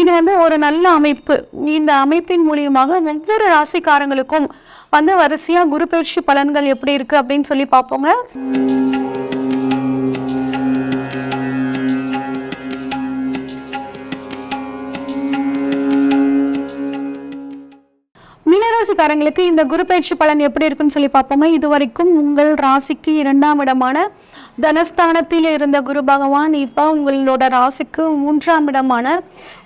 இது வந்து ஒரு நல்ல அமைப்பு. இந்த அமைப்பின் மூலியமாக ஒவ்வொரு ராசிக்காரங்களுக்கும் வந்து வரிசையா குரு பயிற்சி பலன்கள் எப்படி இருக்கு அப்படின்னு சொல்லி பார்ப்போங்க. மீனராசிக்காரங்களுக்கு இந்த குரு பயிற்சி பலன் எப்படி இருக்குன்னு சொல்லி பார்ப்போங்க. இது வரைக்கும் உங்கள் ராசிக்கு இரண்டாம் இடமான தனஸ்தானத்தில் இருந்த குரு பகவான் இப்போ உங்களோட ராசிக்கு மூன்றாம் இடமான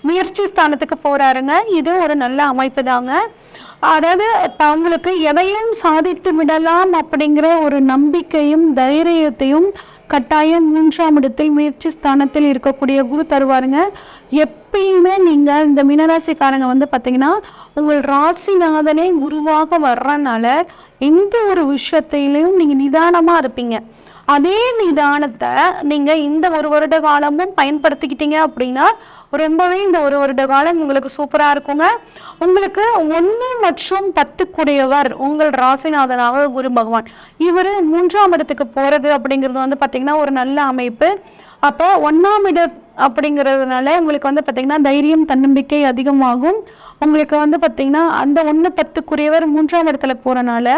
முயற்சி ஸ்தானத்துக்கு போகிறாருங்க இது ஒரு நல்ல அமைப்பு தாங்க. அதாவது அவங்களுக்கு எதையும் சாதித்து விடலாம் அப்படிங்கிற ஒரு நம்பிக்கையும் தைரியத்தையும் கட்டாயம் மூன்றாம் இடத்தில் முயற்சி ஸ்தானத்தில் இருக்கக்கூடிய குரு தருவாருங்க. எப்பயுமே நீங்கள் இந்த மீனராசிக்காரங்க வந்து பார்த்தீங்கன்னா உங்கள் ராசிநாதனே குருவாக வர்றனால எந்த ஒரு விஷயத்திலையும் நீங்கள் நிதானமாக இருப்பீங்க. அதே நிதானத்தை நீங்கள் இந்த ஒரு வருட காலமும் பயன்படுத்திக்கிட்டீங்க அப்படின்னா ரொம்பவே இந்த ஒரு வருட காலம் உங்களுக்கு சூப்பராக இருக்குங்க. உங்களுக்கு ஒன்று மற்றும் பத்துக்குடையவர் உங்கள் ராசிநாதனாக குரு பகவான். இவர் மூன்றாம் இடத்துக்கு போகிறது அப்படிங்கிறது வந்து பார்த்திங்கன்னா ஒரு நல்ல அமைப்பு. அப்போ ஒன்றாம் இடம் அப்படிங்கிறதுனால உங்களுக்கு வந்து பார்த்திங்கன்னா தைரியம் தன்னம்பிக்கை அதிகமாகும். உங்களுக்கு வந்து பார்த்திங்கன்னா அந்த ஒன்று பத்துக்குரியவர் மூன்றாம் இடத்துல போகிறனால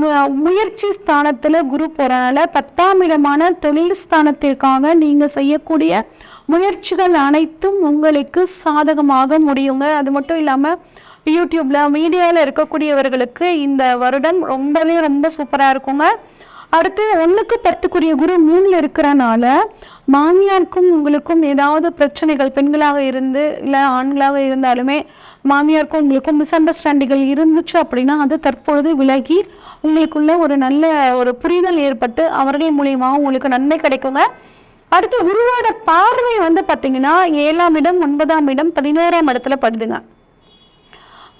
மு- முயற்சி ஸ்தானத்தில் குரு போகிறனால பத்தாம் இடமான தொழில் ஸ்தானத்திற்காக நீங்கள் செய்யக்கூடிய முயற்சிகள் அனைத்தும் உங்களுக்கு சாதகமாக முடியுங்க. அது மட்டும் இல்லாமல் யூடியூப்பில் மீடியாவில் இருக்கக்கூடியவர்களுக்கு இந்த வருடம் ரொம்பவே ரொம்ப சூப்பராக இருக்குங்க. அடுத்து ஒன்றுக்கு பத்துக்குரிய குரு மூணில் இருக்கிறனால மாமியாருக்கும் உங்களுக்கும் ஏதாவது பிரச்சனைகள் பெண்களாக இருந்து இல்லை ஆண்களாக இருந்தாலுமே மாமியாருக்கும் உங்களுக்கும் மிஸ் அண்டர்ஸ்டாண்டிங்கள் இருந்துச்சு அப்படின்னா அது தற்பொழுது விலகி உங்களுக்குள்ள ஒரு நல்ல ஒரு புரிதல் ஏற்பட்டு அவர்கள் மூலியமாக உங்களுக்கு நன்மை கிடைக்குங்க. அடுத்து குருவோட பார்வை வந்து பார்த்தீங்கன்னா ஏழாம் இடம் ஒன்பதாம் இடம் பதினோராம் இடத்துல படுதுங்க.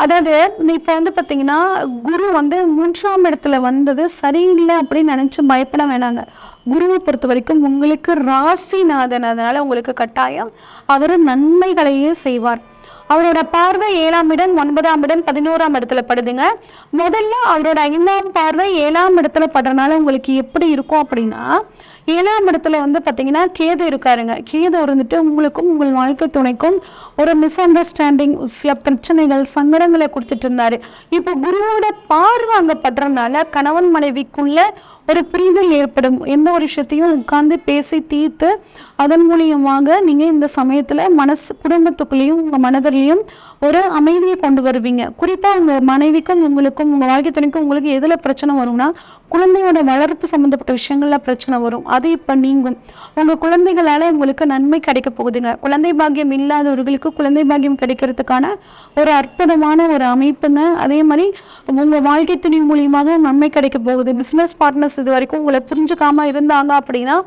அதாவது இப்போ வந்து பார்த்தீங்கன்னா குரு வந்து மூன்றாம் இடத்துல வந்தது சரியில்லை அப்படின்னு நினச்சி பயப்பட வேணாங்க. குருவை பொறுத்த வரைக்கும் உங்களுக்கு ராசிநாதன். அதனால உங்களுக்கு கட்டாயம் அவர் நன்மைகளையே செய்வார். அவரோட பார்வை ஏழாம் இடம் ஒன்பதாம் இடம் பதினோராம் இடத்துல படுதுங்க. முதல்ல அவரோட ஐந்தாம் பார்வை ஏழாம் இடத்துல படுறதுனால உங்களுக்கு எப்படி இருக்கும் அப்படின்னா ஏழாம் இடத்துல வந்து பார்த்தீங்கன்னா கேது இருக்காருங்க. கேது இருந்துட்டு உங்களுக்கும் உங்கள் வாழ்க்கை துணைக்கும் ஒரு மிஸ் அண்டர்ஸ்டாண்டிங் சில பிரச்சனைகள் சங்கடங்களை கொடுத்துட்டு இருந்தாரு. இப்போ குருவோட பார்வை அங்கே படுறதுனால கணவன் மனைவிக்குள்ள ஒரு புரிதல் ஏற்படும். எந்த ஒரு விஷயத்தையும் உட்கார்ந்து பேசி தீர்த்து அதன் மூலியமாக நீங்கள் இந்த சமயத்தில் மனசு குடும்பத்துக்குள்ளேயும் உங்கள் மனதிலையும் ஒரு அமைதியை கொண்டு வருவீங்க. குறிப்பாக உங்கள் மனைவிக்கும் உங்களுக்கும் உங்கள் வாழ்க்கை துணைக்கும் உங்களுக்கு எதில் பிரச்சனை வரும்னா குழந்தையோட வளர்ப்பு சம்மந்தப்பட்ட விஷயங்கள்ல பிரச்சனை வரும். அது இப்போ நீங்கும். உங்கள் குழந்தைகளால் உங்களுக்கு நன்மை கிடைக்க போகுதுங்க. குழந்தை பாக்கியம் இல்லாதவர்களுக்கு குழந்தை பாக்கியம் கிடைக்கிறதுக்கான ஒரு அற்புதமான ஒரு அமைப்புங்க. அதே மாதிரி உங்கள் வாழ்க்கை துணி மூலியமாக நன்மை கிடைக்க போகுது. பிஸ்னஸ் பார்ட்னர்ஸ் இது வரைக்கும் உங்களை புரிஞ்சுக்காம இருந்தாங்க அப்படின்னா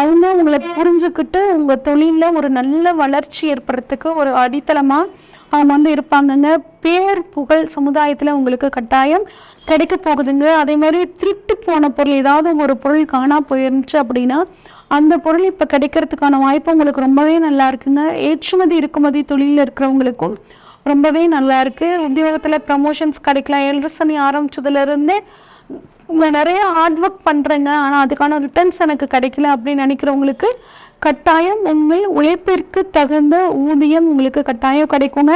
அவங்க உங்களை புரிஞ்சுக்கிட்டு உங்கள் தொழிலில் ஒரு நல்ல வளர்ச்சி ஏற்படுறதுக்கு ஒரு அடித்தளமாக அவங்க வந்து இருப்பாங்கங்க. பேர் புகழ் சமுதாயத்தில் உங்களுக்கு கட்டாயம் கிடைக்க போகுதுங்க. அதே மாதிரி திருட்டு போன பொருள் ஏதாவது ஒரு பொருள் காணா போயிருந்துச்சு அப்படின்னா அந்த பொருள் இப்போ கிடைக்கிறதுக்கான வாய்ப்பு உங்களுக்கு ரொம்பவே நல்லா இருக்குங்க. ஏற்றுமதி இறக்குமதி தொழிலில் இருக்கிறவங்களுக்கும் ரொம்பவே நல்லா இருக்குது உத்தியோகத்தில் ப்ரமோஷன்ஸ் கிடைக்கலாம். எல்ரசனி ஆரம்பிச்சதுலேருந்தே நிறைய ஹார்ட் ஒர்க் பண்ணுறேங்க ஆனால் அதுக்கான ரிட்டர்ன்ஸ் எனக்கு கிடைக்கல அப்படின்னு நினைக்கிறவங்களுக்கு கட்டாயம் உங்கள் உழைப்பிற்கு தகுந்த ஊதியம் உங்களுக்கு கட்டாயம் கிடைக்குங்க.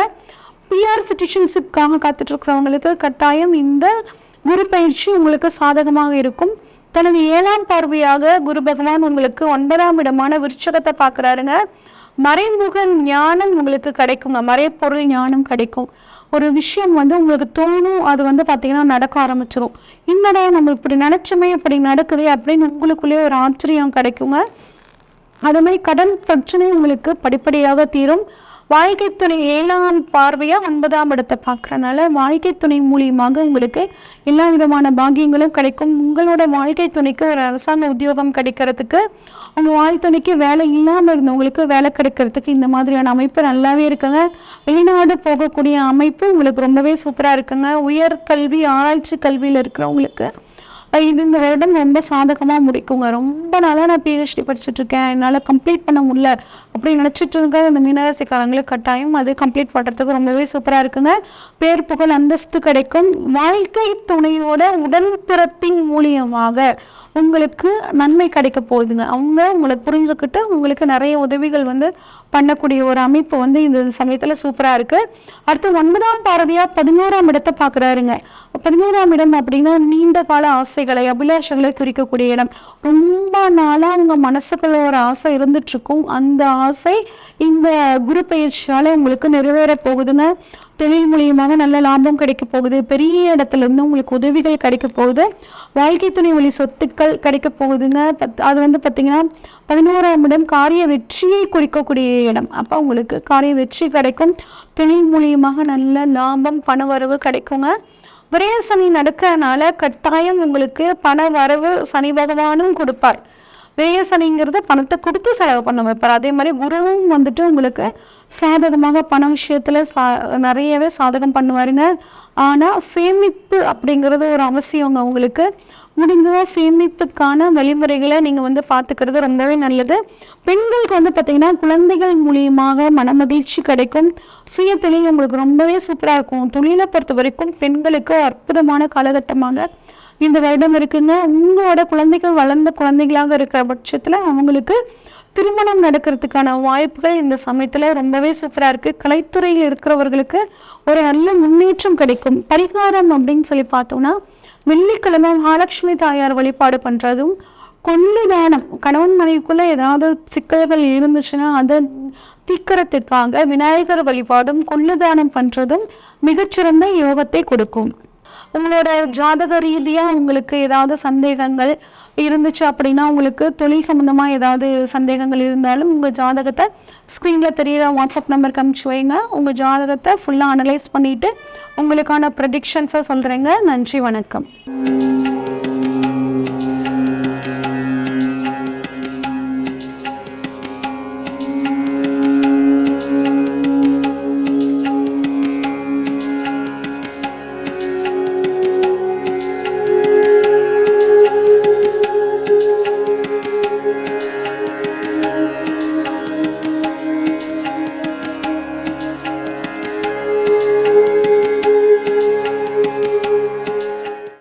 பிஆர் சிட்டிசன்ஷிப்காக காத்துட்ருக்கிறவங்களுக்கு கட்டாயம் இந்த குரு பயிற்சி உங்களுக்கு சாதகமாக இருக்கும். தனது ஏழாம் பார்வையாக குரு பகவான் உங்களுக்கு ஒன்பதாம் இடமான விருச்சகத்தை பார்க்குறாருங்க. மறைமுக ஞானம் உங்களுக்கு கிடைக்குங்க. மறைப்பொருள் ஞானம் கிடைக்கும். ஒரு விஷயம் வந்து உங்களுக்கு தோணும் அது வந்து பார்த்தீங்கன்னா நடக்க ஆரம்பிச்சிடும் என்னடா நம்ம இப்படி நினச்சோமே இப்படி நடக்குது அப்படின்னு உங்களுக்குள்ளேயே ஒரு ஆச்சரியம் கிடைக்குங்க. அது மாதிரி கடன் பிரச்சனை உங்களுக்கு படிப்படியாக தீரும். வாழ்க்கை துணை ஏழாம் பார்வையாக ஒன்பதாம் இடத்தை பார்க்குறனால வாழ்க்கை துணை மூலியமாக உங்களுக்கு எல்லா விதமான பாகியங்களும் கிடைக்கும். உங்களோட வாழ்க்கை துணைக்கு ஒரு அரசாங்க உத்தியோகம் கிடைக்கிறதுக்கு உங்கள் வாழ்க்கை துணைக்கு வேலை இல்லாமல் இருந்தவங்களுக்கு வேலை கிடைக்கிறதுக்கு இந்த மாதிரியான அமைப்பு நல்லாவே இருக்குங்க. வெளிநாடு போகக்கூடிய அமைப்பு உங்களுக்கு ரொம்பவே சூப்பராக இருக்குங்க. உயர் கல்வி ஆராய்ச்சி கல்வியில் இருக்கிறவங்களுக்கு இது இந்த வருடம் ரொம்ப சாதகமாக முடிக்குங்க. ரொம்ப நாளாக நான் பிஹெச்டி படிச்சுட்ருக்கேன் என்னால் கம்ப்ளீட் பண்ண முடியல. அப்படின்னு நினச்சிட்டு இருக்க இந்த மீனராசிக்காரங்களுக்கு கட்டாயம் அது கம்ப்ளீட் பண்ணுறதுக்கு ரொம்பவே சூப்பராக இருக்குங்க. பேர் புகழ் அந்தஸ்து கிடைக்கும். வாழ்க்கை துணையோட உடன்பிறப்பின் மூலியமாக உங்களுக்கு நன்மை கிடைக்க போகுதுங்க. அவங்க உங்களை புரிஞ்சுக்கிட்டு உங்களுக்கு நிறைய உதவிகள் வந்து பண்ணக்கூடிய ஒரு அமைப்பு வந்து இந்த சமயத்தில் சூப்பராக இருக்குது அடுத்து ஒன்பதாம் பார்வையாக பதினோராம் இடத்தை பார்க்குறாருங்க பதினோராம் இடம் அப்படின்னா நீண்ட கால ஆசைகளை அபிலாஷங்களை குறிக்கக்கூடிய இடம். ரொம்ப நாளாக அவங்க மனசுக்குள்ள ஒரு ஆசை இருந்துட்டுருக்கும் அந்த ஆசை இந்த குரு பயிற்சியால் உங்களுக்கு நிறைவேற போகுதுங்க தொழில் மூலியமாக நல்ல லாபம் கிடைக்க போகுது. பெரிய இடத்துல இருந்து உங்களுக்கு உதவிகள் கிடைக்க போகுது. வாழ்க்கை துணை வழி சொத்துக்கள் கிடைக்க போகுதுங்க. பத்- அது வந்து பார்த்தீங்கன்னா பதினோராம் இடம் காரிய வெற்றியை குறிக்கக்கூடிய இடம். அப்போ உங்களுக்கு காரிய வெற்றி கிடைக்கும். தொழில் மூலியமாக நல்ல லாபம் பண வரவு கிடைக்குங்க. விரய சனி நடக்கறனால கட்டாயம் உங்களுக்கு பண வரவு சனி பகவானும் கொடுப்பார். விரய சனிங்கிறத பணத்தை கொடுத்து செலவு பண்ண வைப்பார். அதே மாதிரி குருவும் வந்துட்டு உங்களுக்கு சாதகமாக பண விஷயத்தில் சா நிறையவே சாதகம் பண்ணுவாருங்க. ஆனால் சேமிப்பு அப்படிங்கிறது ஒரு அவசியங்க உங்களுக்கு. முடிஞ்சதா சேமிப்புக்கான வழிமுறைகளை நீங்கள் வந்து பார்த்துக்கிறது ரொம்பவே நல்லது. பெண்களுக்கு வந்து பார்த்தீங்கன்னா குழந்தைகள் மூலியமாக மனமகிழ்ச்சி கிடைக்கும். சுய தொழில் உங்களுக்கு ரொம்பவே சூப்பராக இருக்கும். தொழிலை பொறுத்த வரைக்கும் பெண்களுக்கு அற்புதமான காலகட்டமாக இந்த வருடம் இருக்குங்க. உங்களோட குழந்தைகள் வளர்ந்த குழந்தைகளாக இருக்கிற பட்சத்தில் அவங்களுக்கு திருமணம் நடக்கிறதுக்கான வாய்ப்புகள் இந்த சமயத்தில் ரொம்பவே சூப்பராக இருக்குது கலைத்துறையில் இருக்கிறவர்களுக்கு ஒரு நல்ல முன்னேற்றம் கிடைக்கும். பரிகாரம் அப்படின்னு சொல்லி பார்த்தோம்னா வெள்ளிக்கிழமை மகாலட்சுமி தாயார் வழிபாடு பண்ணுறதும் கொள்ளு தானம் கணவன் மனைவிக்குள்ளே ஏதாவது சிக்கல்கள் இருந்துச்சுன்னா அதை தீக்கிறதுக்காக விநாயகர் வழிபாடும் கொள்ளு தானம் பண்ணுறதும் மிகச்சிறந்த யோகத்தை கொடுக்கும். உங்களோட ஜாதக ரீதியாக உங்களுக்கு ஏதாவது சந்தேகங்கள் இருந்துச்சு அப்படின்னா உங்களுக்கு தொழில் சம்மந்தமாக ஏதாவது சந்தேகங்கள் இருந்தாலும் உங்கள் ஜாதகத்தை ஸ்க்ரீனில் தெரியிற வாட்ஸ்அப் நம்பருக்கு அனுப்பிச்சு வைங்க. உங்கள் ஜாதகத்தை ஃபுல்லாக அனலைஸ் பண்ணிவிட்டு உங்களுக்கான ப்ரெடிக்ஷன்ஸை சொல்கிறேங்க நன்றி வணக்கம்.